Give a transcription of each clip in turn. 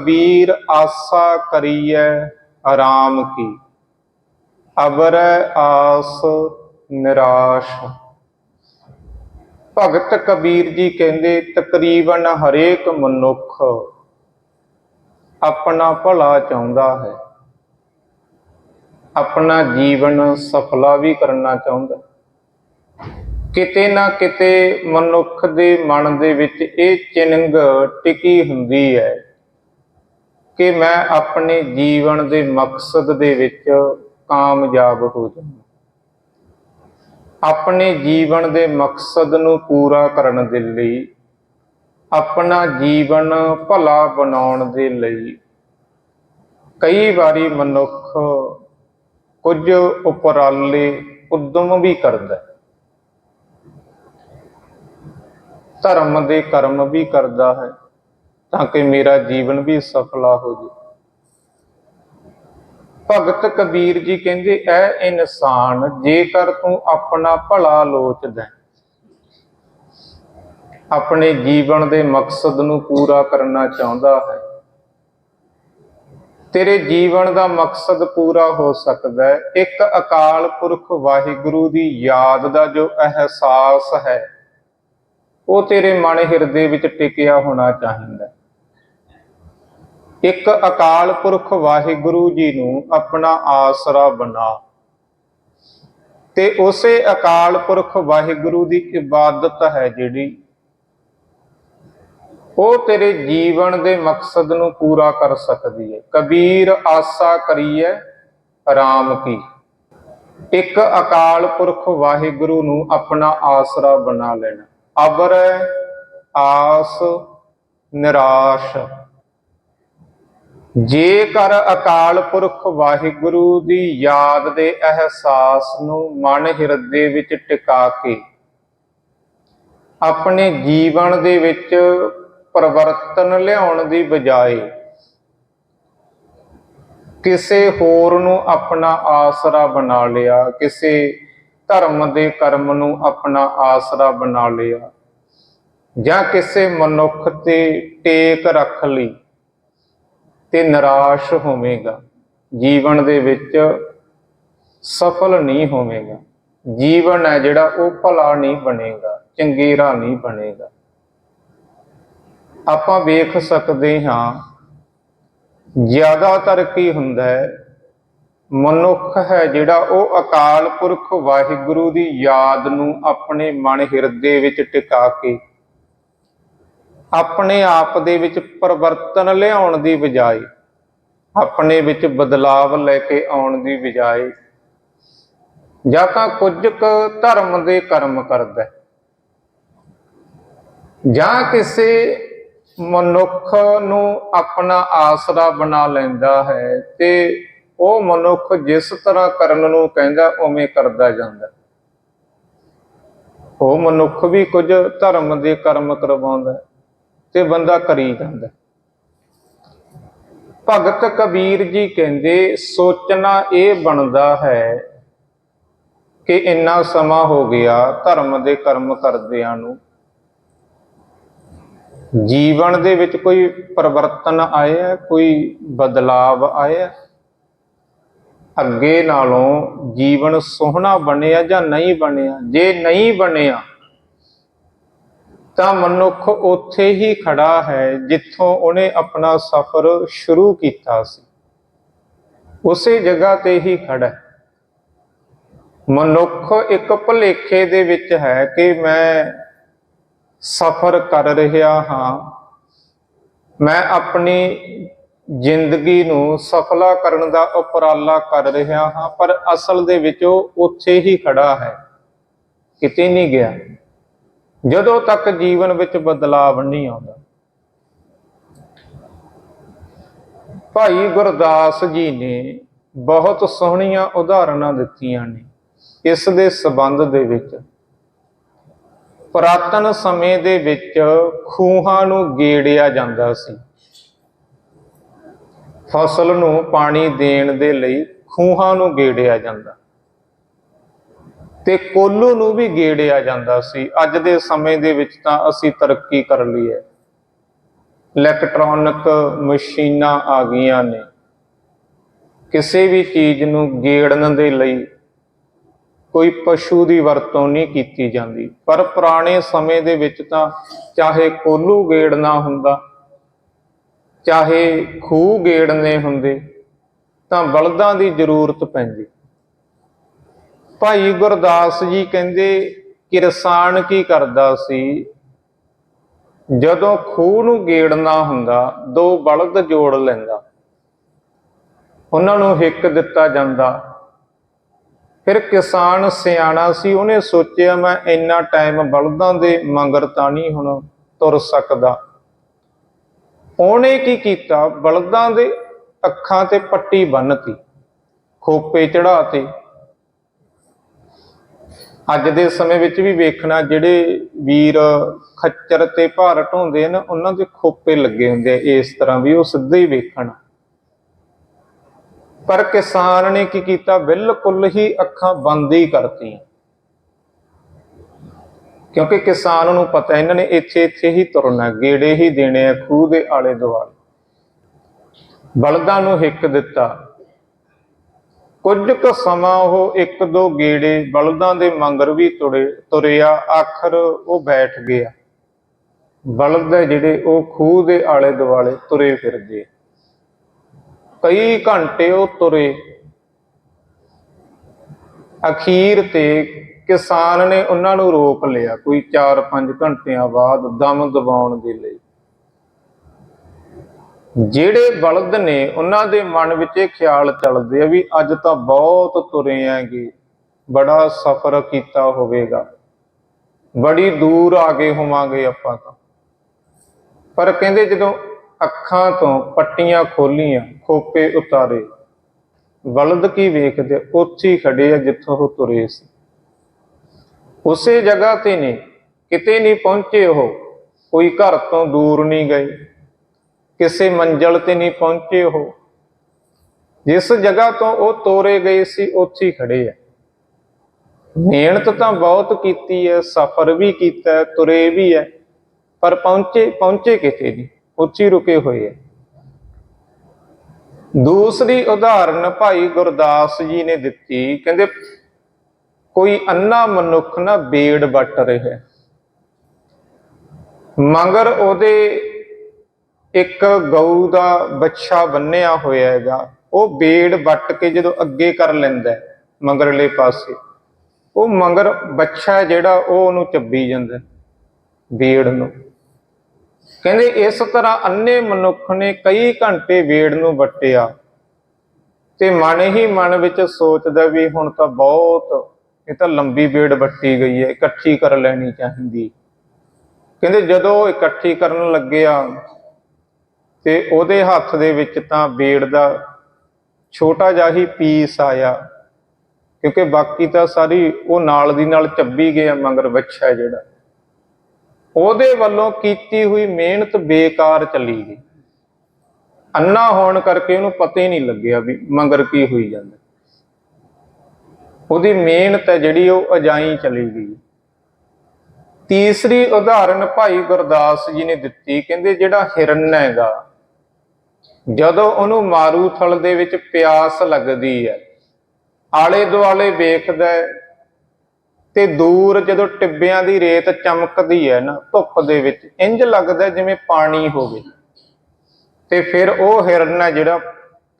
ਕਬੀਰ ਆਸਾ ਕਰੀਐ ਆਰਾਮ ਕੀ। ਅਬਰ ਆਸ ਨਿਰਾਸ਼। ਭਗਤ ਕਬੀਰ ਜੀ ਕਹਿੰਦੇ, ਤਕਰੀਬਨ ਹਰੇਕ ਮਨੁੱਖ ਆਪਣਾ ਭਲਾ ਚਾਹੁੰਦਾ ਹੈ। ਆਪਣਾ ਜੀਵਨ ਸਫਲਾ ਵੀ ਕਰਨਾ ਚਾਹੁੰਦਾ ਕਿਤੇ ਨਾ ਕਿਤੇ ਮਨੁੱਖ ਦੇ ਮਨ ਦੇ ਵਿੱਚ ਇਹ ਚਿੰਗ ਟਿਕੀ ਹੁੰਦੀ ਹੈ। ਕਿ ਮੈਂ ਆਪਣੇ ਜੀਵਨ ਦੇ ਮਕਸਦ ਦੇ ਵਿੱਚ ਕਾਮਯਾਬ ਹੋ ਜਾਵਾਂ। ਆਪਣੇ ਜੀਵਨ ਦੇ ਮਕਸਦ ਨੂੰ ਪੂਰਾ ਕਰਨ ਦੇ ਲਈ, ਆਪਣਾ ਜੀਵਨ ਭਲਾ ਬਣਾਉਣ ਦੇ ਲਈ ਕਈ ਵਾਰੀ ਮਨੁੱਖ ਕੁਝ ਉਪਰਾਲੇ ਉਦਮ ਵੀ ਕਰਦਾ ਹੈ। ਧਰਮ ਦੇ ਕਰਮ ਵੀ ਕਰਦਾ ਹੈ। ਤਾਂ ਕਿ ਮੇਰਾ ਜੀਵਨ ਵੀ ਸਫਲਾ ਹੋ ਜਾਵੇ ਭਗਤ ਕਬੀਰ ਜੀ ਕਹਿੰਦੇ, ਐ ਇਨਸਾਨ, ਜੇਕਰ ਤੂੰ ਆਪਣਾ ਭਲਾ ਲੋਚਦਾ ਆਪਣੇ ਜੀਵਨ ਦੇ ਮਕਸਦ ਨੂੰ ਪੂਰਾ ਕਰਨਾ ਚਾਹੁੰਦਾ ਹੈ, ਤੇਰੇ ਜੀਵਨ ਦਾ ਮਕਸਦ ਪੂਰਾ ਹੋ ਸਕਦਾ ਹੈ। ਇੱਕ ਅਕਾਲ ਪੁਰਖ ਵਾਹਿਗੁਰੂ ਦੀ ਯਾਦ ਦਾ ਜੋ ਅਹਿਸਾਸ ਹੈ, ਉਹ ਤੇਰੇ ਮਨ ਹਿਰਦੇ ਵਿੱਚ ਟਿਕਿਆ ਹੋਣਾ ਚਾਹੀਦਾ ਹੈ। ਇੱਕ ਅਕਾਲ ਪੁਰਖ ਵਾਹਿਗੁਰੂ ਜੀ ਨੂੰ ਆਪਣਾ ਆਸਰਾ ਬਣਾ। ਤੇ ਉਸੇ ਅਕਾਲ ਪੁਰਖ ਵਾਹਿਗੁਰੂ ਦੀ ਇਬਾਦਤ ਹੈ ਜਿਹੜੀ। ਉਹ ਤੇਰੇ ਜੀਵਨ ਦੇ ਮਕਸਦ ਨੂੰ ਪੂਰਾ ਕਰ ਸਕਦੀ ਹੈ। ਕਬੀਰ ਆਸਾ ਕਰੀਏ ਰਾਮ ਕੀ। ਇੱਕ ਅਕਾਲ ਪੁਰਖ ਵਾਹਿਗੁਰੂ ਨੂੰ ਆਪਣਾ ਆਸਰਾ ਬਣਾ ਲੈਣਾ। ਅਬਰ ਆਸ ਨਿਰਾਸ਼। ਜੇਕਰ ਅਕਾਲ ਪੁਰਖ ਵਾਹਿਗੁਰੂ ਦੀ ਯਾਦ ਦੇ ਅਹਿਸਾਸ ਨੂੰ ਮਨ ਹਿਰਦੇ ਵਿੱਚ ਟਿਕਾ ਕੇ ਆਪਣੇ ਜੀਵਨ ਦੇ ਵਿੱਚ ਪਰਿਵਰਤਨ ਲਿਆਉਣ ਦੀ ਬਜਾਏ ਕਿਸੇ ਹੋਰ ਨੂੰ ਆਪਣਾ ਆਸਰਾ ਬਣਾ ਲਿਆ, ਕਿਸੇ ਧਰਮ ਦੇ ਕਰਮ ਨੂੰ ਆਪਣਾ ਆਸਰਾ ਬਣਾ ਲਿਆ ਜਾਂ ਕਿਸੇ ਮਨੁੱਖ ਤੇ ਟੇਕ ਰੱਖ ਲਈ ਤੇ ਨਿਰਾਸ਼ ਹੋਵੇਗਾ। ਜੀਵਨ ਦੇ ਵਿੱਚ ਸਫਲ ਨਹੀਂ ਹੋਵੇਗਾ। ਜੀਵਨ ਹੈ ਜਿਹੜਾ ਉਹ ਭਲਾ ਨਹੀਂ ਬਣੇਗਾ, ਚੰਗੇਰਾ ਨਹੀਂ ਬਣੇਗਾ। ਆਪਾਂ ਵੇਖ ਸਕਦੇ ਹਾਂ, ਜ਼ਿਆਦਾਤਰ ਕੀ ਹੁੰਦਾ ਹੈ, ਮਨੁੱਖ ਹੈ ਜਿਹੜਾ ਉਹ ਅਕਾਲ ਪੁਰਖ ਵਾਹਿਗੁਰੂ ਦੀ ਯਾਦ ਨੂੰ ਆਪਣੇ ਮਨ ਹਿਰਦੇ ਵਿੱਚ ਟਿਕਾ ਕੇ ਆਪਣੇ ਆਪ ਦੇ ਵਿੱਚ ਪਰਿਵਰਤਨ ਲਿਆਉਣ ਦੀ ਬਜਾਏ, ਆਪਣੇ ਵਿੱਚ ਬਦਲਾਵ ਲੈ ਕੇ ਆਉਣ ਦੀ ਬਜਾਏ, ਜਾਂ ਤਾਂ ਕੁਝ ਕੁ ਧਰਮ ਦੇ ਕਰਮ ਕਰਦਾ ਜਾਂ ਕਿਸੇ ਮਨੁੱਖ ਨੂੰ ਆਪਣਾ ਆਸਰਾ ਬਣਾ ਲੈਂਦਾ ਹੈ ਤੇ ਉਹ ਮਨੁੱਖ ਜਿਸ ਤਰ੍ਹਾਂ ਕਰਨ ਨੂੰ ਕਹਿੰਦਾ, ਉਵੇਂ ਕਰਦਾ ਜਾਂਦਾ ਉਹ ਮਨੁੱਖ ਵੀ ਕੁਝ ਧਰਮ ਦੇ ਕਰਮ ਕਰਵਾਉਂਦਾ ਤੇ ਬੰਦਾ ਕਰੀ ਜਾਂਦਾ। ਭਗਤ ਕਬੀਰ ਜੀ ਕਹਿੰਦੇ, ਸੋਚਣਾ ਇਹ ਬਣਦਾ ਹੈ ਕਿ ਇੰਨਾ ਸਮਾਂ ਹੋ ਗਿਆ ਧਰਮ ਦੇ ਕਰਮ ਕਰਦਿਆਂ ਨੂੰ। ਜੀਵਨ ਦੇ ਵਿੱਚ ਕੋਈ ਪਰਿਵਰਤਨ ਆਇਆ, ਕੋਈ ਬਦਲਾਵ ਆਇਆ? ਅੱਗੇ ਨਾਲੋਂ ਜੀਵਨ ਸੋਹਣਾ ਬਣਿਆ ਜਾਂ ਨਹੀਂ ਬਣਿਆ? ਜੇ ਨਹੀਂ ਬਣਿਆ ਤਾਂ ਮਨੁੱਖ ਉੱਥੇ ਹੀ ਖੜਾ ਹੈ ਜਿੱਥੋਂ ਉਹਨੇ ਆਪਣਾ ਸਫ਼ਰ ਸ਼ੁਰੂ ਕੀਤਾ ਸੀ। ਉਸੇ ਜਗ੍ਹਾ ਤੇ ਹੀ ਖੜਾ ਹੈ। ਮਨੁੱਖ ਇੱਕ ਭੁਲੇਖੇ ਦੇ ਵਿੱਚ ਹੈ ਕਿ ਮੈਂ ਸਫ਼ਰ ਕਰ ਰਿਹਾ ਹਾਂ। ਮੈਂ ਆਪਣੀ ਜ਼ਿੰਦਗੀ ਨੂੰ ਸਫਲਾ ਕਰਨ ਦਾ ਉਪਰਾਲਾ ਕਰ ਰਿਹਾ ਹਾਂ, ਪਰ ਅਸਲ ਦੇ ਵਿੱਚ ਉਹ ਉੱਥੇ ਹੀ ਖੜਾ ਹੈ। ਕਿਤੇ ਨਹੀਂ ਗਿਆ। ਜਦੋਂ ਤੱਕ ਜੀਵਨ ਵਿੱਚ ਬਦਲਾਵ ਨਹੀਂ ਆਉਂਦਾ। ਭਾਈ ਗੁਰਦਾਸ ਜੀ ਨੇ ਬਹੁਤ ਸੋਹਣੀਆਂ ਉਦਾਹਰਨਾਂ ਦਿੱਤੀਆਂ ਨੇ ਇਸ ਦੇ ਸਬੰਧ ਦੇ ਵਿੱਚ। ਪੁਰਾਤਨ ਸਮੇਂ ਦੇ ਵਿੱਚ ਖੂਹਾਂ ਨੂੰ ਗੇੜਿਆ ਜਾਂਦਾ ਸੀ। ਫਸਲ ਨੂੰ ਪਾਣੀ ਦੇਣ ਦੇ ਲਈ ਖੂਹਾਂ ਨੂੰ ਗੇੜਿਆ ਜਾਂਦਾ। ਤੇ ਕੋਲੂ ਨੂੰ ਵੀ ਗੇੜਿਆ ਜਾਂਦਾ ਸੀ। ਅੱਜ ਦੇ ਸਮੇਂ ਦੇ ਵਿੱਚ ਤਾਂ ਅਸੀਂ ਤਰੱਕੀ ਕਰ ਲਈ ਹੈ। ਇਲੈਕਟ੍ਰੋਨਿਕ ਮਸ਼ੀਨਾਂ ਆ ਗਈਆਂ ਨੇ। ਕਿਸੇ ਵੀ ਚੀਜ਼ ਨੂੰ ਗੇੜਨ ਦੇ ਲਈ ਕੋਈ ਪਸ਼ੂ ਦੀ ਵਰਤੋਂ ਨਹੀਂ ਕੀਤੀ ਜਾਂਦੀ। ਪਰ ਪੁਰਾਣੇ ਸਮੇਂ ਦੇ ਵਿੱਚ ਤਾਂ ਚਾਹੇ ਕੋਲੂ ਗੇੜਨਾ ਹੁੰਦਾ, ਚਾਹੇ ਖੂਹ ਗੇੜਨੇ ਹੁੰਦੇ, ਤਾਂ ਬਲਦਾਂ ਦੀ ਜ਼ਰੂਰਤ ਪੈਂਦੀ। ਭਾਈ ਗੁਰਦਾਸ ਜੀ ਕਹਿੰਦੇ ਕਿਰਸਾਨ ਕੀ ਕਰਦਾ ਸੀ? ਜਦੋਂ ਖੂਹ ਨੂੰ ਗੇੜਨਾ ਹੁੰਦਾ, ਦੋ ਬਲਦ ਜੋੜ ਲੈਂਦਾ। ਉਹਨਾਂ ਨੂੰ ਹਿੱਕ ਦਿੱਤਾ ਜਾਂਦਾ। ਫਿਰ ਕਿਸਾਨ ਸਿਆਣਾ ਸੀ, ਉਹਨੇ ਸੋਚਿਆ, ਮੈਂ ਇੰਨਾ ਟਾਈਮ ਬਲਦਾਂ ਦੇ ਮੰਗਰ ਤਾਂ ਨਹੀਂ ਹੁਣ ਤੁਰ ਸਕਦਾ। ਉਹਨੇ ਕੀ ਕੀਤਾ? ਬਲਦਾਂ ਦੇ ਅੱਖਾਂ ਤੇ ਪੱਟੀ ਬੰਨਤੀ, ਖੋਪੇ ਚੜਾਤੇ ਅੱਜ ਦੇ ਸਮੇਂ ਵਿੱਚ ਵੀ ਵੇਖਣਾ ਜਿਹੜੇ ਵੀਰ ਖੱਚਰ ਤੇ ਭਾਰ ਢੋਂਦੇ ਨੇ ਉਹਨਾਂ ਦੇ ਖੋਪੇ ਲੱਗੇ ਹੁੰਦੇ ਆ, ਇਸ ਤਰ੍ਹਾਂ ਵੀ ਉਹ ਸਿੱਧੇ ਹੀ ਵੇਖਣ। ਪਰ ਕਿਸਾਨ ਨੇ ਕੀ ਕੀਤਾ? ਬਿਲਕੁਲ ਹੀ ਅੱਖਾਂ ਬੰਦ ਹੀ ਕਰਤੀਆਂ। ਕਿਉਂਕਿ ਕਿਸਾਨ ਨੂੰ ਪਤਾ, ਇਹਨਾਂ ਨੇ ਇੱਥੇ ਇੱਥੇ ਹੀ ਤੁਰਨਾ, ਗੇੜੇ ਹੀ ਦੇਣੇ ਆ, ਖੂਹ ਦੇ ਆਲੇ ਦੁਆਲੇ ਬਲਦਾਂ ਨੂੰ ਹਿੱਕ ਦਿੱਤਾ। ਕੁਝ ਕੁ ਸਮਾਂ ਉਹ ਇੱਕ ਦੋ ਗੇੜੇ ਬਲਦਾਂ ਦੇ ਮੰਗਰ ਵੀ ਤੁਰੇ ਤੁਰਿਆ, ਆਖਰ ਉਹ ਬੈਠ ਗਿਆ। ਬਲਦ ਹੈ ਜਿਹੜੇ ਉਹ ਖੂਹ ਦੇ ਆਲੇ ਦੁਆਲੇ ਤੁਰੇ ਫਿਰਦੇ। ਕਈ ਘੰਟੇ ਉਹ ਤੁਰੇ। ਅਖੀਰ ਤੇ ਕਿਸਾਨ ਨੇ ਉਹਨਾਂ ਨੂੰ ਰੋਕ ਲਿਆ। ਕੋਈ 4-5 ਘੰਟਿਆਂ ਬਾਅਦ ਦਮ ਦਬਾਉਣ ਦੇ ਲਈ। ਜਿਹੜੇ ਬਲਦ ਨੇ, ਉਹਨਾਂ ਦੇ ਮਨ ਵਿੱਚ ਇਹ ਖਿਆਲ ਚੱਲਦੇ ਆ ਵੀ ਅੱਜ ਤਾਂ ਬਹੁਤ ਤੁਰੇ ਆਂਗੇ, ਬੜਾ ਸਫ਼ਰ ਕੀਤਾ ਹੋਵੇਗਾ। ਬੜੀ ਦੂਰ ਆ ਗਏ ਹੋਵਾਂਗੇ ਆਪਾਂ ਤਾਂ। ਪਰ ਕਹਿੰਦੇ ਜਦੋਂ ਅੱਖਾਂ ਤੋਂ ਪੱਟੀਆਂ ਖੋਲੀਆਂ, ਖੋਪੇ ਉਤਾਰੇ, ਬਲਦ ਕੀ ਵੇਖਦੇ, ਉੱਥੇ ਖੜੇ ਆ ਜਿੱਥੋਂ ਉਹ ਤੁਰੇ ਸੀ। ਉਸੇ ਜਗ੍ਹਾ ਤੇ ਨੇ, ਕਿਤੇ ਨਹੀਂ ਪਹੁੰਚੇ ਉਹ, ਕੋਈ ਘਰ ਤੋਂ ਦੂਰ ਨਹੀਂ ਗਏ। ਕਿਸੇ ਮੰਜ਼ਲ ਤੇ ਨਹੀਂ ਪਹੁੰਚੇ ਉਹ। ਜਿਸ ਜਗ੍ਹਾ ਤੋਂ ਉਹ ਤੋਰੇ ਗਏ ਸੀ, ਉੱਥੇ ਹੀ ਖੜੇ ਆ। ਮਿਹਨਤ ਤਾਂ ਬਹੁਤ ਕੀਤੀ ਹੈ ਸਫ਼ਰ ਵੀ ਕੀਤਾ ਤੁਰੇ ਵੀ ਹੈ ਪਰ ਪਹੁੰਚੇ ਪਹੁੰਚੇ ਕਿਤੇ ਨਹੀਂ ਉੱਚੀ ਰੁਕੇ ਹੋਏ ਹੈ ਦੂਸਰੀ ਉਦਾਹਰਨ ਭਾਈ ਗੁਰਦਾਸ ਜੀ ਨੇ ਦਿੱਤੀ, ਕਹਿੰਦੇ, ਕੋਈ ਅੰਨਾ ਮਨੁੱਖ ਨਾ ਬੇੜ ਵੱਟ ਰਿਹਾ। ਮਗਰ ਉਹਦੇ ਇੱਕ ਗਊ ਦਾ ਬੱਛਾ ਬੰਨਿਆ ਹੋਇਆ ਹੈਗਾ ਉਹ ਬੇੜ ਵੱਟ ਕੇ ਜਦੋਂ ਅੱਗੇ ਕਰ ਲੈਂਦਾ ਹੈ, ਮਗਰਲੇ ਪਾਸੇ ਉਹ ਮਗਰ ਬੱਛਾ ਜਿਹੜਾ ਉਹ ਉਹਨੂੰ ਚੱਬੀ ਜਾਂਦਾ ਹੈ, ਬੇੜ ਨੂੰ। ਕਹਿੰਦੇ ਇਸ ਤਰ੍ਹਾਂ ਅੰਨੇ ਮਨੁੱਖ ਨੇ ਕਈ ਘੰਟੇ ਵੇੜ ਨੂੰ ਵੱਟਿਆ ਤੇ ਮਨ ਹੀ ਮਨ ਵਿੱਚ ਸੋਚਦਾ ਵੀ ਹੁਣ ਤਾਂ ਬਹੁਤ ਇਹ ਤਾਂ ਲੰਬੀ ਵੇੜ ਵੱਟੀ ਗਈ ਹੈ ਇਕੱਠੀ ਕਰ ਲੈਣੀ ਚਾਹੀਦੀ। ਕਹਿੰਦੇ ਜਦੋਂ ਉਹ ਇਕੱਠੀ ਕਰਨ ਲੱਗਿਆ ਤੇ ਉਹਦੇ ਹੱਥ ਦੇ ਵਿੱਚ ਤਾਂ ਵੇੜ ਦਾ ਛੋਟਾ ਜਿਹਾ ਹੀ ਪੀਸ ਆਇਆ। ਕਿਉਂਕਿ ਬਾਕੀ ਤਾਂ ਸਾਰੀ ਉਹ ਨਾਲ ਦੀ ਨਾਲ ਚੱਬੀ ਗਿਆ ਮਗਰ ਬੱਚਾ ਜਿਹੜਾ। ਉਹਦੇ ਵੱਲੋਂ ਕੀਤੀ ਹੋਈ ਮਿਹਨਤ ਬੇਕਾਰ ਚਲੀ ਗਈ। ਅੰਨਾ ਹੋਣ ਕਰਕੇ ਉਹਨੂੰ ਪਤਾ ਹੀ ਨਹੀਂ ਲੱਗਿਆ ਵੀ ਮਗਰ ਕੀ ਹੋਈ ਜਾਂਦਾ। ਉਹਦੀ ਮਿਹਨਤ ਹੈ ਜਿਹੜੀ ਉਹ ਅਜਾਈ ਚਲੀ ਗਈ। ਤੀਸਰੀ ਉਦਾਹਰਨ ਭਾਈ ਗੁਰਦਾਸ ਜੀ ਨੇ ਦਿੱਤੀ, ਕਹਿੰਦੇ ਜਿਹੜਾ ਹਿਰਨ ਹੈਗਾ ਜਦੋਂ ਉਹਨੂੰ ਮਾਰੂਥਲ ਦੇ ਵਿੱਚ ਪਿਆਸ ਲੱਗਦੀ ਹੈ ਆਲੇ ਦੁਆਲੇ ਵੇਖਦਾ ਤੇ ਦੂਰ ਜਦੋਂ ਟਿੱਬਿਆਂ ਦੀ ਰੇਤ ਚਮਕਦੀ ਹੈ ਨਾ, ਧੁੱਪ ਦੇ ਵਿੱਚ ਇੰਜ ਲੱਗਦਾ ਜਿਵੇਂ ਪਾਣੀ ਹੋਵੇ। ਤੇ ਫਿਰ ਉਹ ਹਿਰਨ ਹੈ ਜਿਹੜਾ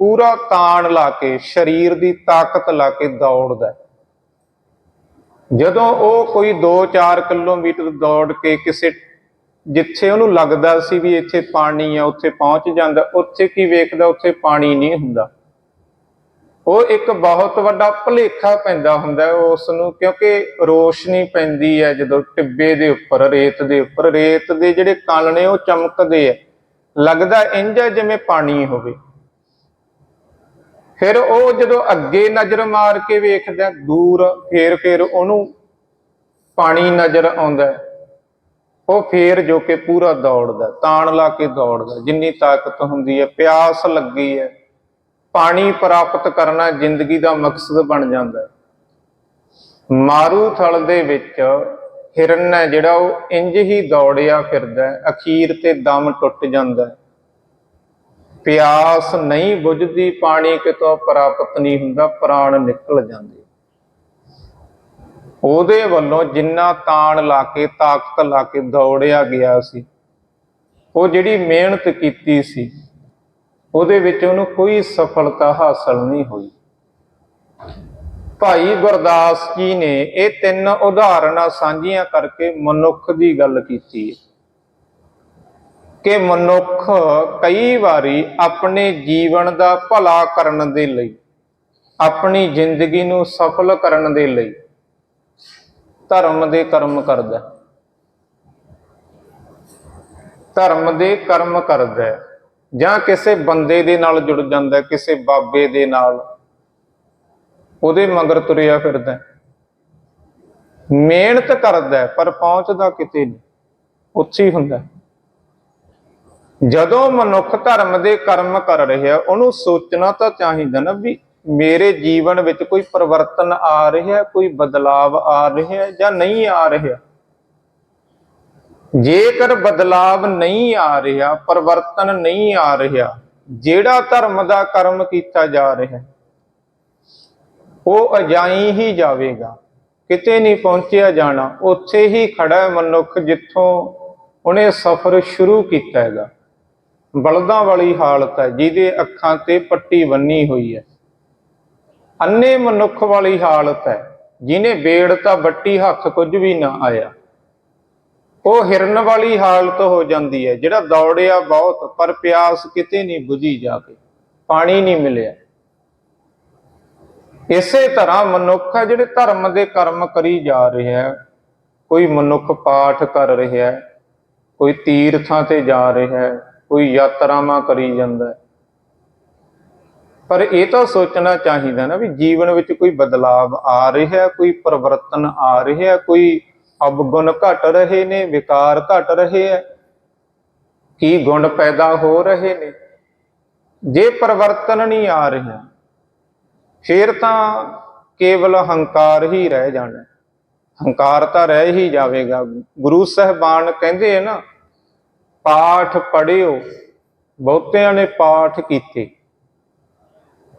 ਪੂਰਾ ਤਾਣ ਲਾ ਕੇ, ਸਰੀਰ ਦੀ ਤਾਕਤ ਲਾ ਕੇ ਦੌੜਦਾ ਜਦੋਂ ਉਹ ਕੋਈ 2-4 ਕਿਲੋਮੀਟਰ ਦੌੜ ਕੇ ਕਿਸੇ ਜਿੱਥੇ ਉਹਨੂੰ ਲੱਗਦਾ ਸੀ ਵੀ ਇੱਥੇ ਪਾਣੀ ਆ, ਉੱਥੇ ਪਹੁੰਚ ਜਾਂਦਾ, ਉੱਥੇ ਕੀ ਵੇਖਦਾ, ਉੱਥੇ ਪਾਣੀ ਨਹੀਂ ਹੁੰਦਾ। ਉਹ ਇੱਕ ਬਹੁਤ ਵੱਡਾ ਭੁਲੇਖਾ ਪੈਂਦਾ ਹੁੰਦਾ ਹੈ ਉਸ ਨੂੰ ਕਿਉਂਕਿ ਰੋਸ਼ਨੀ ਪੈਂਦੀ ਹੈ ਜਦੋਂ ਟਿੱਬੇ ਦੇ ਉੱਪਰ, ਰੇਤ ਦੇ ਉੱਪਰ। ਰੇਤ ਦੇ ਜਿਹੜੇ ਕਣ ਨੇ ਉਹ ਚਮਕਦੇ ਆ। ਲੱਗਦਾ ਇੰਜ ਜਿਵੇਂ ਪਾਣੀ ਹੋਵੇ। ਫਿਰ ਉਹ ਜਦੋਂ ਅੱਗੇ ਨਜ਼ਰ ਮਾਰ ਕੇ ਵੇਖਦਾ, ਦੂਰ ਫੇਰ ਫੇਰ ਉਹਨੂੰ ਪਾਣੀ ਨਜ਼ਰ ਆਉਂਦਾ ਉਹ ਫੇਰ ਜੋ ਕਿ ਪੂਰਾ ਦੌੜਦਾ, ਤਾਣ ਲਾ ਕੇ ਦੌੜਦਾ, ਜਿੰਨੀ ਤਾਕਤ ਹੁੰਦੀ ਹੈ, ਪਿਆਸ ਲੱਗੀ ਹੈ। ਪਾਣੀ ਪ੍ਰਾਪਤ ਕਰਨਾ ਜ਼ਿੰਦਗੀ ਦਾ ਮਕਸਦ ਬਣ ਜਾਂਦਾ ਹੈ। ਮਾਰੂ ਥਲ ਦੇ ਵਿੱਚ ਹਿਰਨ ਹੈ, ਜਿਹੜਾ ਉਹ ਇੰਜ ਹੀ ਦੌੜਿਆ ਫਿਰਦਾ ਅਖੀਰ ਤੇ ਦਮ ਟੁੱਟ ਜਾਂਦਾ ਪਿਆਸ ਨਹੀਂ ਬੁਝਦੀ, ਪਾਣੀ ਕਿਤੋਂ ਪ੍ਰਾਪਤ ਨਹੀਂ ਹੁੰਦਾ, ਪ੍ਰਾਣ ਨਿਕਲ ਜਾਂਦੇ। ਉਹਦੇ ਵੱਲੋਂ ਜਿੰਨਾ ਤਾਣ ਲਾ ਕੇ, ਤਾਕਤ ਲਾ ਕੇ ਦੌੜਿਆ ਗਿਆ ਸੀ। ਉਹ ਜਿਹੜੀ ਮਿਹਨਤ ਕੀਤੀ ਸੀ, ਉਹਦੇ ਵਿੱਚ ਉਹਨੂੰ ਕੋਈ ਸਫਲਤਾ ਹਾਸਲ ਨਹੀਂ ਹੋਈ। ਭਾਈ ਗੁਰਦਾਸ ਜੀ ਨੇ ਇਹ ਤਿੰਨ ਉਦਾਹਰਨਾਂ ਸਾਂਝੀਆਂ ਕਰਕੇ ਮਨੁੱਖ ਦੀ ਗੱਲ ਕੀਤੀ ਹੈ ਕਿ ਮਨੁੱਖ ਕਈ ਵਾਰੀ ਆਪਣੇ ਜੀਵਨ ਦਾ ਭਲਾ ਕਰਨ ਦੇ ਲਈ, ਆਪਣੀ ਜ਼ਿੰਦਗੀ ਨੂੰ ਸਫਲ ਕਰਨ ਦੇ ਲਈ ਧਰਮ ਦੇ ਕਰਮ ਕਰਦਾ ਧਰਮ ਦੇ ਕਰਮ ਕਰਦਾ ਜਾਂ ਕਿਸੇ ਬੰਦੇ ਦੇ ਨਾਲ ਜੁੜ ਜਾਂਦਾ ਕਿਸੇ ਬਾਬੇ ਦੇ ਨਾਲ। ਉਹਦੇ ਮਗਰ ਤੁਰਿਆ ਫਿਰਦਾ ਹੈ। ਮਿਹਨਤ ਕਰਦਾ ਪਰ ਪਹੁੰਚਦਾ ਕਿਤੇ ਨਹੀਂ। ਉੱਥੇ ਹੀ ਹੁੰਦਾ ਜਦੋਂ ਮਨੁੱਖ ਧਰਮ ਦੇ ਕਰਮ ਕਰ ਰਿਹਾ ਉਹਨੂੰ ਸੋਚਣਾ ਤਾਂ ਚਾਹੀਦਾ ਨਾ ਵੀ ਮੇਰੇ ਜੀਵਨ ਵਿੱਚ ਕੋਈ ਪਰਿਵਰਤਨ ਆ ਰਿਹਾ, ਕੋਈ ਬਦਲਾਵ ਆ ਰਿਹਾ ਜਾਂ ਨਹੀਂ ਆ ਰਿਹਾ? ਜੇਕਰ ਬਦਲਾਵ ਨਹੀਂ ਆ ਰਿਹਾ, ਪਰਿਵਰਤਨ ਨਹੀਂ ਆ ਰਿਹਾ, ਜਿਹੜਾ ਧਰਮ ਦਾ ਕਰਮ ਕੀਤਾ ਜਾ ਰਿਹਾ, ਉਹ ਅਜਾਈ ਹੀ ਜਾਵੇਗਾ। ਕਿਤੇ ਨਹੀਂ ਪਹੁੰਚਿਆ ਜਾਣਾ, ਉੱਥੇ ਹੀ ਖੜਾ ਹੈ ਮਨੁੱਖ ਜਿੱਥੋਂ ਉਹਨੇ ਸਫ਼ਰ ਸ਼ੁਰੂ ਕੀਤਾ ਹੈਗਾ। ਬਲਦਾਂ ਵਾਲੀ ਹਾਲਤ ਹੈ, ਜਿਹਦੇ ਅੱਖਾਂ ਤੇ ਪੱਟੀ ਬੰਨੀ ਹੋਈ ਹੈ। ਅੰਨੇ ਮਨੁੱਖ ਵਾਲੀ ਹਾਲਤ ਹੈ। ਜਿਹਨੇ ਵੇੜ ਤਾਂ ਬੱਟੀ ਹੱਥ ਕੁਝ ਵੀ ਨਾ ਆਇਆ। ਉਹ ਹਿਰਨ ਵਾਲੀ ਹਾਲਤ ਹੋ ਜਾਂਦੀ ਹੈ, ਜਿਹੜਾ ਦੌੜਿਆ ਬਹੁਤ, ਪਰ ਪਿਆਸ ਕਿਤੇ ਨਹੀਂ ਬੁਝੀ ਜਾ ਕੇ। ਪਾਣੀ ਨਹੀਂ ਮਿਲਿਆ। ਇਸੇ ਤਰ੍ਹਾਂ ਮਨੁੱਖ ਹੈ, ਜਿਹੜੇ ਧਰਮ ਦੇ ਕਰਮ ਕਰੀ ਜਾ ਰਿਹਾ ਹੈ। ਕੋਈ ਮਨੁੱਖ ਪਾਠ ਕਰ ਰਿਹਾ ਹੈ, ਕੋਈ ਤੀਰਥਾਂ ਤੇ ਜਾ ਰਿਹਾ ਹੈ, ਕੋਈ ਯਾਤਰਾਵਾਂ ਕਰੀ ਜਾਂਦਾ ਹੈ। ਪਰ ਇਹ ਤਾਂ ਸੋਚਣਾ ਚਾਹੀਦਾ ਨਾ ਵੀ ਜੀਵਨ ਵਿੱਚ ਕੋਈ ਬਦਲਾਵ ਆ ਰਿਹਾ ਕੋਈ ਪਰਿਵਰਤਨ ਆ ਰਿਹਾ ਕੋਈ ਅਵਗੁਣ ਘਟ ਰਹੇ ਨੇ, ਵਿਕਾਰ ਘਟ ਰਹੇ ਹੈ। ਕੀ ਗੁਣ ਪੈਦਾ ਹੋ ਰਹੇ ਨੇ? ਜੇ ਪਰਿਵਰਤਨ ਨਹੀਂ ਆ ਰਿਹਾ, ਫਿਰ ਤਾਂ ਕੇਵਲ ਹੰਕਾਰ ਹੀ ਰਹਿ ਜਾਣਾ। ਹੰਕਾਰ ਤਾਂ ਰਹਿ ਹੀ ਜਾਵੇਗਾ। ਗੁਰੂ ਸਾਹਿਬਾਨ ਕਹਿੰਦੇ ਆ ਨਾ, ਪਾਠ ਪੜਿਓ ਬਹੁਤਿਆਂ ਨੇ ਪਾਠ ਕੀਤੇ।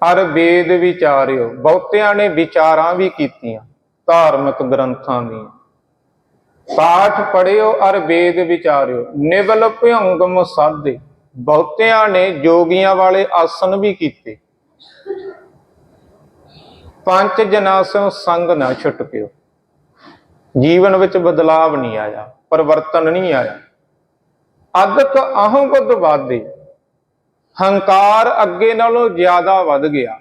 ਹਰ ਵੇਦ ਵਿਚਾਰਿਓ, ਬਹੁਤਿਆਂ ਨੇ ਵਿਚਾਰਾਂ ਵੀ ਕੀਤੀਆਂ, ਧਾਰਮਿਕ ਗ੍ਰੰਥਾਂ ਦੀਆਂ। ਪਾਠ ਪੜਿਓ ਅਰ ਵੇਦ ਵਿਚਾਰਿਓ, ਨਿਵਲ ਭਯੰਗਮ ਸਾਧੇ। ਬਹੁਤਿਆਂ ਨੇ ਜੋਗੀਆਂ ਵਾਲੇ ਆਸਨ ਵੀ ਕੀਤੇ। ਪੰਜ ਜਨਾਂ ਸੰਗ ਨਾ ਛੁਟਕਿਓ। ਜੀਵਨ ਵਿੱਚ ਬਦਲਾਵ ਨਹੀਂ ਆਇਆ, ਪਰਿਵਰਤਨ ਨਹੀਂ ਆਇਆ। ਅਦਕ ਅਹੰਗੁਦ ਵਾਦੇ ਹੰਕਾਰ ਅੱਗੇ ਨਾਲੋਂ ਜ਼ਿਆਦਾ ਵੱਧ ਗਿਆ।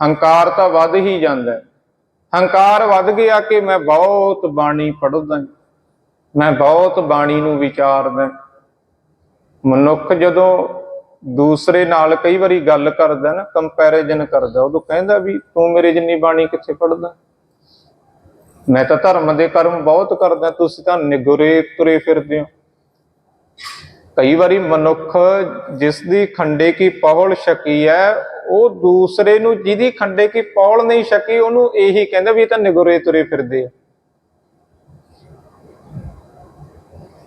ਹੰਕਾਰ ਤਾਂ ਵੱਧ ਹੀ ਜਾਂਦਾ ਹੰਕਾਰ ਵੱਧ ਗਿਆ ਕਿ ਮੈਂ ਬਹੁਤ ਬਾਣੀ ਪੜ੍ਹਦਾ ਮੈਂ ਬਹੁਤ ਬਾਣੀ ਨੂੰ ਵਿਚਾਰਦਾ ਮਨੁੱਖ ਜਦੋਂ ਦੂਸਰੇ ਨਾਲ ਕਈ ਵਾਰੀ ਗੱਲ ਕਰਦਾ ਨਾ ਕੰਪੈਰੀਜ਼ਨ ਕਰਦਾ, ਉਦੋਂ ਕਹਿੰਦਾ ਵੀ, ਤੂੰ ਮੇਰੇ ਜਿੰਨੀ ਬਾਣੀ ਕਿੱਥੇ ਪੜ੍ਹਦਾ? ਮੈਂ ਤਾਂ ਧਰਮ ਦੇ ਕਰਮ ਬਹੁਤ ਕਰਦਾ, ਤੁਸੀਂ ਤਾਂ ਨਿਗੁਰੇ ਤੁਰੇ ਫਿਰਦੇ ਹੋ। ਕਈ ਵਾਰੀ ਮਨੁੱਖ ਜਿਸ ਦੀ ਖੰਡੇ ਕੀ ਪੌਲ ਛਕੀ ਹੈ, ਉਹ ਦੂਸਰੇ ਨੂੰ ਜਿਹਦੀ ਖੰਡੇ ਕੀ ਪੌਲ ਨਹੀਂ ਛਕੀ, ਉਹਨੂੰ ਇਹੀ ਕਹਿੰਦਾ ਵੀ ਇਹ ਤਾਂ ਨਿਗੁਰੇ ਤੁਰੇ ਫਿਰਦੇ ਆ।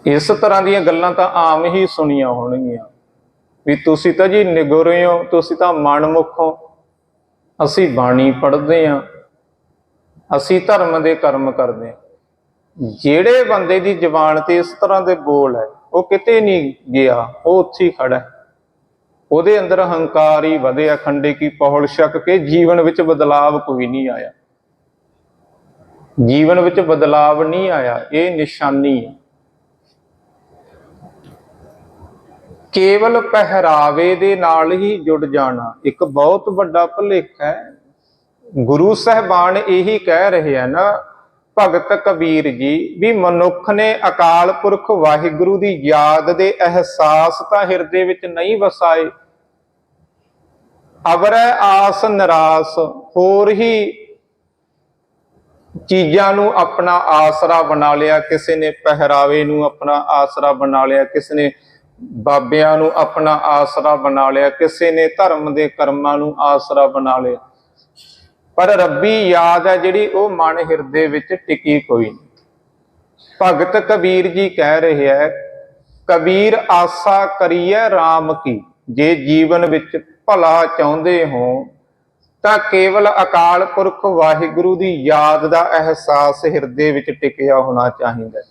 ਇਸ ਤਰ੍ਹਾਂ ਦੀਆਂ ਗੱਲਾਂ ਤਾਂ ਆਮ ਹੀ ਸੁਣੀਆਂ ਹੋਣਗੀਆਂ। ਵੀ ਤੁਸੀਂ ਤਾਂ ਜੀ ਨਿਗੁਰੇ ਹੋ, ਤੁਸੀਂ ਤਾਂ ਮਨਮੁਖ ਹੋ। ਅਸੀਂ ਬਾਣੀ ਪੜ੍ਹਦੇ ਆ ਅਸੀਂ ਧਰਮ ਦੇ ਕਰਮ ਕਰਦੇ ਹਾਂ। ਜਿਹੜੇ ਬੰਦੇ ਦੀ ਜ਼ੁਬਾਨ ਤੇ ਇਸ ਤਰ੍ਹਾਂ ਦੇ ਬੋਲ ਹੈ ਉਹ ਕਿਤੇ ਨਹੀਂ ਗਿਆ, ਉਹ ਉੱਥੇ ਹੀ ਖੜਾ ਹੈ ਉਹਦੇ ਅੰਦਰ ਹੰਕਾਰ ਹੀ ਵਧਿਆ, ਖੰਡੇ ਕੀ ਪਹੁਲ ਛਕ ਕੇ ਜੀਵਨ ਵਿੱਚ ਬਦਲਾਵ ਕੋਈ ਨਹੀਂ ਆਇਆ। ਜੀਵਨ ਵਿੱਚ ਬਦਲਾਵ ਨਹੀਂ ਆਇਆ, ਇਹ ਨਿਸ਼ਾਨੀ ਹੈ। ਕੇਵਲ ਪਹਿਰਾਵੇ ਦੇ ਨਾਲ ਹੀ ਜੁੜ ਜਾਣਾ, ਇੱਕ ਬਹੁਤ ਵੱਡਾ ਭੁਲੇਖਾ ਹੈ। ਗੁਰੂ ਸਾਹਿਬਾਨ ਇਹੀ ਕਹਿ ਰਹੇ ਆ ਨਾ ਭਗਤ ਕਬੀਰ ਜੀ, ਵੀ ਮਨੁੱਖ ਨੇ ਅਕਾਲ ਪੁਰਖ ਵਾਹਿਗੁਰੂ ਦੀ ਯਾਦ ਦੇ ਅਹਿਸਾਸ ਤਾਂ ਹਿਰਦੇ ਵਿੱਚ ਨਹੀਂ ਵਸਾਏ। ਅਵਰੈ ਆਸ ਨਿਰਾਸ, ਹੋਰ ਹੀ ਚੀਜ਼ਾਂ ਨੂੰ ਆਪਣਾ ਆਸਰਾ ਬਣਾ ਲਿਆ, ਕਿਸੇ ਨੇ ਪਹਿਰਾਵੇ ਨੂੰ ਆਪਣਾ ਆਸਰਾ ਬਣਾ ਲਿਆ, ਕਿਸੇ ਨੇ ਬਾਬਿਆਂ ਨੂੰ ਆਪਣਾ ਆਸਰਾ ਬਣਾ ਲਿਆ, ਕਿਸੇ ਨੇ ਧਰਮ ਦੇ ਕਰਮਾਂ ਨੂੰ ਆਸਰਾ ਬਣਾ ਲਿਆ। ਪਰ ਰੱਬੀ ਯਾਦ ਹੈ ਜਿਹੜੀ ਉਹ ਮਨ ਹਿਰਦੇ ਵਿੱਚ ਟਿਕੀ ਕੋਈ ਨਹੀਂ। ਭਗਤ ਕਬੀਰ ਜੀ ਕਹਿ ਰਹੇ ਹੈ, ਕਬੀਰ ਆਸਾ ਕਰੀਐ RAM ਕੀ, ਜੇ ਜੀਵਨ ਵਿੱਚ ਭਲਾ ਚਾਹੁੰਦੇ ਹੋ, ਤਾਂ ਕੇਵਲ ਅਕਾਲ ਪੁਰਖ ਵਾਹਿਗੁਰੂ ਦੀ ਯਾਦ ਦਾ ਅਹਿਸਾਸ ਹਿਰਦੇ ਵਿੱਚ ਟਿਕਿਆ ਹੋਣਾ ਚਾਹੀਦਾ।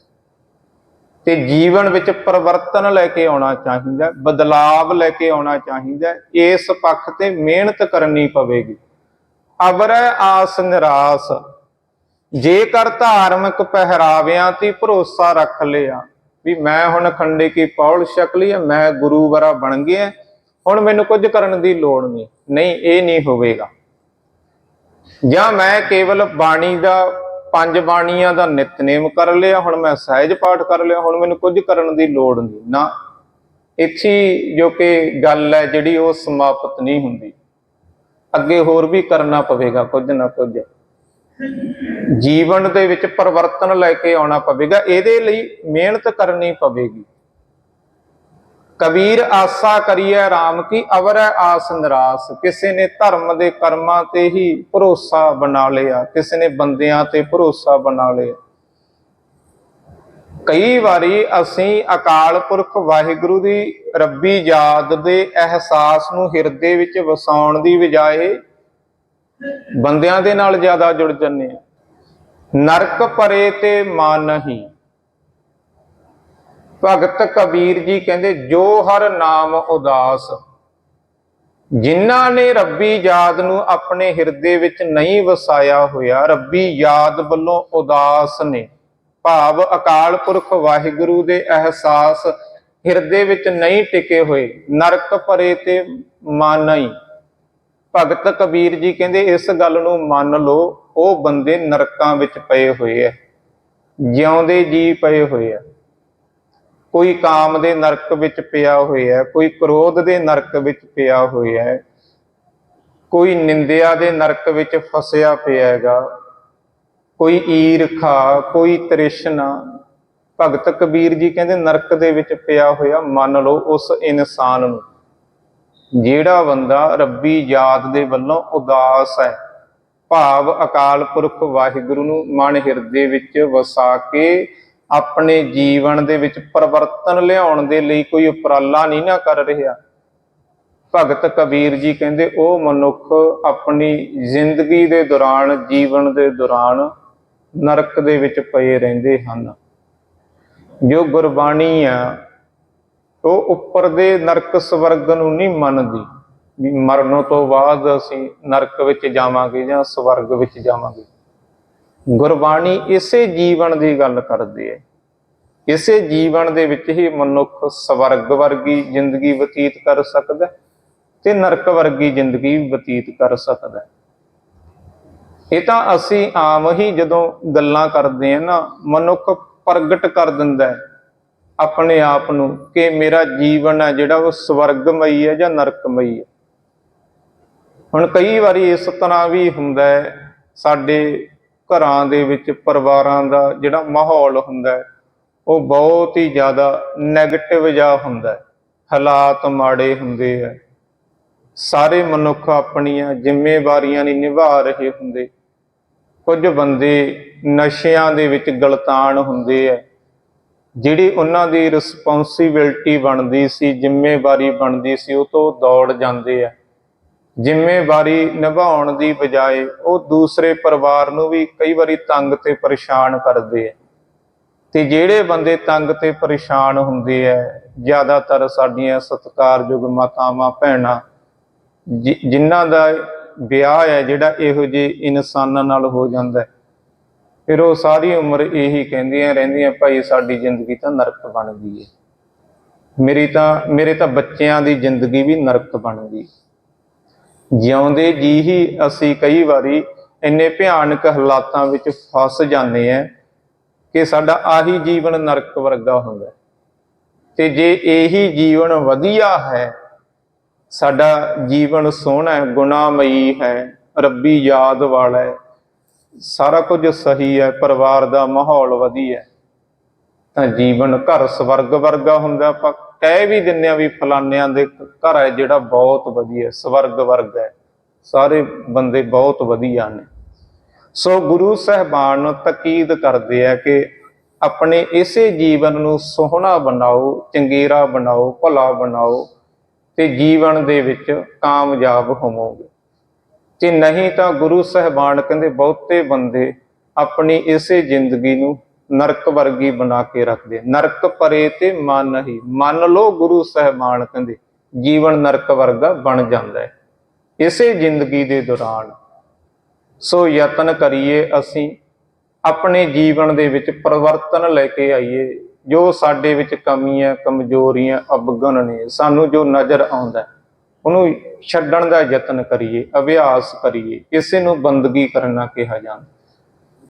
ਤੇ ਜੀਵਨ ਵਿੱਚ ਪਰਿਵਰਤਨ ਲੈ ਕੇ ਆਉਣਾ ਚਾਹੀਦਾ, ਬਦਲਾਵ ਲੈ ਕੇ ਆਉਣਾ ਚਾਹੀਦਾ, ਇਸ ਪੱਖ ਤੇ ਮਿਹਨਤ ਕਰਨੀ ਪਵੇਗੀ। ਅਬਰੈ ਆਸ ਨਿਰਾਸ ਜੇਕਰ ਧਾਰਮਿਕ ਪਹਿਰਾਵਿਆਂ ਤੇ ਭਰੋਸਾ ਰੱਖ ਲਿਆ ਵੀ ਮੈਂ ਹੁਣ ਖੰਡੇ ਕੀ ਪੌਲ ਛਕ ਹੈ, ਮੈਂ ਗੁਰੂ ਵਰਾ ਬਣ ਗਿਆ ਹੁਣ ਮੈਨੂੰ ਕੁਝ ਕਰਨ ਦੀ ਲੋੜ ਨਹੀਂ ਨਹੀਂ ਇਹ ਨਹੀਂ ਹੋਵੇਗਾ। ਜਾਂ ਮੈਂ ਕੇਵਲ ਬਾਣੀ ਦਾ ਪੰਜ ਬਾਣੀਆਂ ਦਾ ਨਿਤਨੇਮ ਕਰ ਲਿਆ ਹੁਣ ਮੈਂ ਸਹਿਜ ਪਾਠ ਕਰ ਲਿਆ ਹੁਣ ਮੈਨੂੰ ਕੁਝ ਕਰਨ ਦੀ ਲੋੜ ਨਹੀਂ। ਨਾ ਇੱਥੇ ਜੋ ਕਿ ਗੱਲ ਹੈ ਜਿਹੜੀ ਉਹ ਸਮਾਪਤ ਨਹੀਂ ਹੁੰਦੀ। ਅੱਗੇ ਹੋਰ ਵੀ ਕਰਨਾ ਪਵੇਗਾ, ਕੁਝ ਨਾ ਕੁਝ। ਜੀਵਨ ਦੇ ਵਿੱਚ ਪਰਿਵਰਤਨ ਲੈ ਕੇ ਆਉਣਾ ਪਵੇਗਾ, ਇਹਦੇ ਲਈ ਮਿਹਨਤ ਕਰਨੀ ਪਵੇਗੀ। ਕਬੀਰ, ਆਸਾ ਕਰੀਏ RAM ਕੀ ਅਵਰੈ ਆਸ ਨਿਰਾਸ। ਕਿਸੇ ਨੇ ਧਰਮ ਦੇ ਕਰਮਾਂ ਤੇ ਹੀ ਭਰੋਸਾ ਬਣਾ ਲਿਆ, ਕਿਸੇ ਨੇ ਬੰਦਿਆਂ ਤੇ ਭਰੋਸਾ ਬਣਾ ਲਿਆ। ਕਈ ਵਾਰੀ ਅਸੀਂ ਅਕਾਲ ਪੁਰਖ ਵਾਹਿਗੁਰੂ ਦੀ ਰੱਬੀ ਯਾਦ ਦੇ ਅਹਿਸਾਸ ਨੂੰ ਹਿਰਦੇ ਵਿੱਚ ਵਸਾਉਣ ਦੀ ਬਜਾਏ ਬੰਦਿਆਂ ਦੇ ਨਾਲ ਜ਼ਿਆਦਾ ਜੁੜ ਜੰਨੇ ਆ ਨਰਕ ਪਰੇ ਤੇ ਮਨ ਨਹੀਂ। ਭਗਤ ਕਬੀਰ ਜੀ ਕਹਿੰਦੇ, ਜੋ ਹਰ ਨਾਮ ਉਦਾਸ, ਜਿਨ੍ਹਾਂ ਨੇ ਰੱਬੀ ਯਾਦ ਨੂੰ ਆਪਣੇ ਹਿਰਦੇ ਵਿੱਚ ਨਹੀਂ ਵਸਾਇਆ ਹੋਇਆ, ਰੱਬੀ ਯਾਦ ਵੱਲੋਂ ਉਦਾਸ ਨੇ। ਭਾਵ ਅਕਾਲ ਪੁਰਖ ਵਾਹਿਗੁਰੂ ਦੇ ਅਹਿਸਾਸ ਹਿਰਦੇ ਵਿੱਚ ਨਹੀਂ ਟਿਕੇ ਹੋਏ, ਨਰਕ ਭਰੇ ਤੇ ਮਨ ਭਗਤ ਕਬੀਰ ਜੀ ਕਹਿੰਦੇ, ਇਸ ਗੱਲ ਨੂੰ ਮੰਨ ਲਓ, ਉਹ ਬੰਦੇ ਨਰਕਾਂ ਵਿੱਚ ਪਏ ਹੋਏ ਐ, ਜਿਉਂਦੇ ਜੀ ਪਏ ਹੋਏ ਐ। ਕੋਈ ਕਾਮ ਦੇ ਨਰਕ ਵਿੱਚ ਪਿਆ ਹੋਇਆ ਕੋਈ ਕ੍ਰੋਧ ਦੇ ਨਰਕ ਵਿੱਚ ਪਿਆ ਹੋਇਆ ਕੋਈ ਨਿੰਦਿਆ ਦੇ ਨਰਕ ਵਿੱਚ ਫਸਿਆ ਪਿਆ ਹੈਗਾ। ਕੋਈ ਈਰਖਾ ਕੋਈ ਤ੍ਰਿਸ਼ਨਾ। ਭਗਤ ਕਬੀਰ ਜੀ ਕਹਿੰਦੇ, ਨਰਕ ਦੇ ਵਿੱਚ ਪਿਆ ਹੋਇਆ ਮੰਨ ਲਓ ਉਸ ਇਨਸਾਨ ਨੂੰ। ਜਿਹੜਾ ਬੰਦਾ ਰੱਬੀ ਯਾਦ ਦੇ ਵੱਲੋਂ ਉਦਾਸ ਹੈ, ਭਾਵ ਅਕਾਲ ਪੁਰਖ ਵਾਹਿਗੁਰੂ ਨੂੰ ਮਨ ਹਿਰਦੇ ਵਿੱਚ ਵਸਾ ਕੇ ਆਪਣੇ ਜੀਵਨ ਦੇ ਵਿੱਚ ਪਰਿਵਰਤਨ ਲਿਆਉਣ ਦੇ ਲਈ ਕੋਈ ਉਪਰਾਲਾ ਨਹੀਂ ਨਾ ਕਰ ਰਿਹਾ। ਭਗਤ ਕਬੀਰ ਜੀ ਕਹਿੰਦੇ, ਉਹ ਮਨੁੱਖ ਆਪਣੀ ਜ਼ਿੰਦਗੀ ਦੇ ਦੌਰਾਨ, ਜੀਵਨ ਦੇ ਦੌਰਾਨ ਨਰਕ ਦੇ ਵਿੱਚ ਪਏ ਰਹਿੰਦੇ ਹਨ। ਜੋ ਗੁਰਬਾਣੀ ਆ, ਉਹ ਉੱਪਰ ਦੇ ਨਰਕ ਸਵਰਗ ਨੂੰ ਨਹੀਂ ਮੰਨਦੀ। ਵੀ ਮਰਨ ਤੋਂ ਬਾਅਦ ਅਸੀਂ ਨਰਕ ਵਿੱਚ ਜਾਵਾਂਗੇ ਜਾਂ ਸਵਰਗ ਵਿੱਚ ਜਾਵਾਂਗੇ। ਗੁਰਬਾਣੀ ਇਸੇ ਜੀਵਨ ਦੀ ਗੱਲ ਕਰਦੀ ਹੈ। ਇਸੇ ਜੀਵਨ ਦੇ ਵਿੱਚ ਹੀ ਮਨੁੱਖ ਸਵਰਗ ਵਰਗੀ ਜ਼ਿੰਦਗੀ ਬਤੀਤ ਕਰ ਸਕਦਾ ਤੇ ਨਰਕ ਵਰਗੀ ਜ਼ਿੰਦਗੀ ਬਤੀਤ ਕਰ ਸਕਦਾ ਇਹ ਤਾਂ ਅਸੀਂ ਆਮ ਹੀ ਜਦੋਂ ਗੱਲਾਂ ਕਰਦੇ ਆ ਨਾ, ਮਨੁੱਖ ਪ੍ਰਗਟ ਕਰ ਦਿੰਦਾ ਹੈ ਆਪਣੇ ਆਪ ਨੂੰ ਕਿ ਮੇਰਾ ਜੀਵਨ ਹੈ ਜਿਹੜਾ ਉਹ ਸਵਰਗਮਈ ਹੈ ਜਾਂ ਨਰਕਮਈ ਹੈ। ਹੁਣ ਕਈ ਵਾਰੀ ਇਸ ਤਰ੍ਹਾਂ ਵੀ ਹੁੰਦਾ ਹੈ, ਸਾਡੇ ਘਰਾਂ ਦੇ ਵਿੱਚ ਪਰਿਵਾਰਾਂ ਦਾ ਜਿਹੜਾ ਮਾਹੌਲ ਹੁੰਦਾ ਹੈ, ਉਹ ਬਹੁਤ ਹੀ ਜ਼ਿਆਦਾ 네ਗੇਟਿਵ ਜਿਹਾ ਹੁੰਦਾ ਹੈ। ਹਾਲਾਤ ਮਾੜੇ ਹੁੰਦੇ ਆ ਸਾਰੇ ਮਨੁੱਖ ਆਪਣੀਆਂ ਜ਼ਿੰਮੇਵਾਰੀਆਂ ਨਹੀਂ ਨਿਭਾ ਰਹੇ ਹੁੰਦੇ। ਕੁਝ ਬੰਦੇ ਨਸ਼ਿਆਂ ਦੇ ਵਿੱਚ ਗਲਤਾਨ ਹੁੰਦੇ ਆ। ਜਿਹੜੀ ਉਹਨਾਂ ਦੀ ਰਿਸਪੌਂਸਿਬਿਲਟੀ ਬਣਦੀ ਸੀ, ਜ਼ਿੰਮੇਵਾਰੀ ਬਣਦੀ ਸੀ, ਉਹ ਤੋਂ ਦੌੜ ਜਾਂਦੇ ਆ। ਜ਼ਿੰਮੇਵਾਰੀ ਨਿਭਾਉਣ ਦੀ ਬਜਾਏ ਉਹ ਦੂਸਰੇ ਪਰਿਵਾਰ ਨੂੰ ਵੀ ਕਈ ਵਾਰੀ ਤੰਗ ਤੇ ਪਰੇਸ਼ਾਨ ਕਰਦੇ ਆ। ਤੇ ਜਿਹੜੇ ਬੰਦੇ ਤੰਗ ਤੇ ਪਰੇਸ਼ਾਨ ਹੁੰਦੇ ਆ, ਜ਼ਿਆਦਾਤਰ ਸਾਡੀਆਂ ਸਤਿਕਾਰਯੋਗ ਮਾਤਾਵਾਂ, ਭੈਣਾਂ, ਜਿ- ਜਿਨ੍ਹਾਂ ਦਾ ਵਿਆਹ ਹੈ ਜਿਹੜਾ ਇਹੋ ਜਿਹੇ ਇਨਸਾਨਾਂ ਨਾਲ ਹੋ ਜਾਂਦਾ ਫਿਰ ਉਹ ਸਾਰੀ ਉਮਰ ਇਹੀ ਕਹਿੰਦੀਆਂ ਰਹਿੰਦੀਆਂ, ਭਾਈ, ਸਾਡੀ ਜ਼ਿੰਦਗੀ ਤਾਂ ਨਰਕ ਬਣ ਗਈ ਹੈ ਮੇਰੀ ਤਾਂ, ਮੇਰੇ ਤਾਂ ਬੱਚਿਆਂ ਦੀ ਜ਼ਿੰਦਗੀ ਵੀ ਨਰਕ ਬਣ ਗਈ। ਜਿਉਂਦੇ ਜੀ ਹੀ ਅਸੀਂ ਕਈ ਵਾਰੀ ਇੰਨੇ ਭਿਆਨਕ ਹਾਲਾਤਾਂ ਵਿੱਚ ਫਸ ਜਾਂਦੇ ਆ ਕਿ ਸਾਡਾ ਆਹੀ ਜੀਵਨ ਨਰਕ ਵਰਗਾ ਹੁੰਦਾ ਤੇ ਜੇ ਇਹੀ ਜੀਵਨ ਵਧੀਆ ਹੈ ਸਾਡਾ ਜੀਵਨ ਸੋਹਣਾ ਹੈ ਗੁਨਾਮਈ ਹੈ, ਰੱਬੀ ਯਾਦ ਵਾਲਾ ਹੈ। ਸਾਰਾ ਕੁਝ ਸਹੀ ਹੈ, ਪਰਿਵਾਰ ਦਾ ਮਾਹੌਲ ਵਧੀਆ ਤਾਂ ਜੀਵਨ ਘਰ ਸਵਰਗ ਵਰਗਾ ਹੁੰਦਾ ਆਪਾਂ ਕਹਿ ਵੀ ਦਿੰਦੇ ਆ ਵੀ ਫਲਾਨਿਆਂ ਦੇ ਘਰ ਹੈ ਜਿਹੜਾ ਬਹੁਤ ਵਧੀਆ ਸਵਰਗ ਵਰਗ ਹੈ। ਸਾਰੇ ਬੰਦੇ ਬਹੁਤ ਵਧੀਆ ਨੇ। ਸੋ ਗੁਰੂ ਸਾਹਿਬਾਨ ਨੂੰ ਤਕੀਦ ਕਰਦੇ ਆ ਕਿ ਆਪਣੇ ਇਸੇ ਜੀਵਨ ਨੂੰ ਸੋਹਣਾ ਬਣਾਓ, ਚੰਗੇਰਾ ਬਣਾਓ, ਭਲਾ ਬਣਾਓ। ਤੇ ਜੀਵਨ ਦੇ ਵਿੱਚ ਕਾਮਯਾਬ ਹੋਵੋਗੇ। ਤੇ ਨਹੀਂ ਤਾਂ ਗੁਰੂ ਸਾਹਿਬਾਨ ਕਹਿੰਦੇ, ਬਹੁਤੇ ਬੰਦੇ ਆਪਣੀ ਇਸੇ ਜ਼ਿੰਦਗੀ ਨੂੰ ਨਰਕ ਵਰਗੀ ਬਣਾ ਕੇ ਰੱਖਦੇ ਨਰਕ ਪਰੇ ਤੇ ਮਨ ਹੀ। ਮੰਨ ਲਓ ਗੁਰੂ ਸਾਹਿਬਾਨ ਕਹਿੰਦੇ, ਜੀਵਨ ਨਰਕ ਵਰਗਾ ਬਣ ਜਾਂਦਾ ਹੈ। ਇਸੇ ਜ਼ਿੰਦਗੀ ਦੇ ਦੌਰਾਨ ਸੋ ਯਤਨ ਕਰੀਏ ਅਸੀਂ, ਆਪਣੇ ਜੀਵਨ ਦੇ ਵਿੱਚ ਪਰਿਵਰਤਨ ਲੈ ਕੇ ਆਈਏ। ਜੋ ਸਾਡੇ ਵਿੱਚ ਕਮੀਆਂ, ਕਮਜ਼ੋਰੀਆਂ, ਅਵਗਣ ਨੇ, ਸਾਨੂੰ ਜੋ ਨਜ਼ਰ ਆਉਂਦਾ ਉਹਨੂੰ ਛੱਡਣ ਦਾ ਯਤਨ ਕਰੀਏ, ਅਭਿਆਸ ਕਰੀਏ, ਇਸੇ ਨੂੰ ਬੰਦਗੀ ਕਰਨਾ ਕਿਹਾ ਜਾਂਦਾ